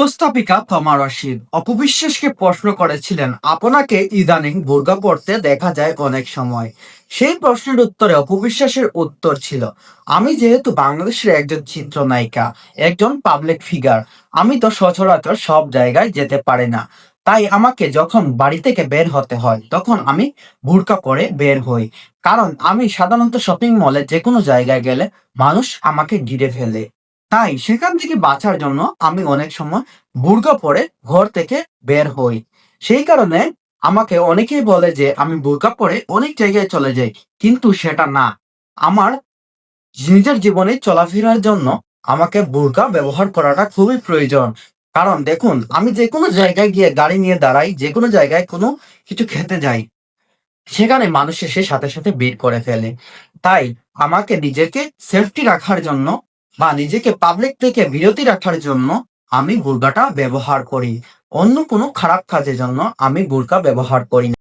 উপস্থাপিকা তমা রশিদ অপবিশ্বাসকে প্রশ্ন করেছিলেন, আপনাকে ইদানিং বোরকা পড়তে দেখা যায় অনেক সময়। সেই প্রশ্নের উত্তরে অপবিশ্বাসের উত্তর ছিল, আমি যেহেতু বাংলাদেশের একজন চিত্রনায়িকা, একজন পাবলিক ফিগার আমি তো সচরাচর সব জায়গায় যেতে পারি না। তাই আমাকে যখন বাড়ি থেকে বের হতে হয়, তখন আমি বোরকা পরে বের হই। কারণ আমি সাধারণত শপিং মলে যে কোনো জায়গায় গেলে মানুষ আমাকে ঘিরে ফেলে। তাই সেখান থেকে বাঁচার জন্য আমি অনেক সময় বুর্গা পরে ঘর থেকে বের হই। সেই কারণে আমাকে অনেকেই বলে যে, আমি বুর্কা পরে অনেক জায়গায় চলে যাই, কিন্তু সেটা না। আমার নিজের জীবনে চলাফেরার জন্য আমাকে বুর্কা ব্যবহার করাটা খুবই প্রয়োজন। কারণ দেখুন, আমি যে কোনো জায়গায় গিয়ে গাড়ি নিয়ে দাঁড়াই যে কোনো জায়গায় কোনো কিছু খেতে যাই, সেখানে মানুষ এসে সাথে সাথে বের করে ফেলে। তাই আমাকে নিজেকে সেফটি রাখার জন্য বা নিজেকে পাবলিক থেকে বিরতি রাখার জন্য আমি বোরকাটা ব্যবহার করি। অন্য কোনো খারাপ কাজের জন্য আমি বোরকা ব্যবহার করি না।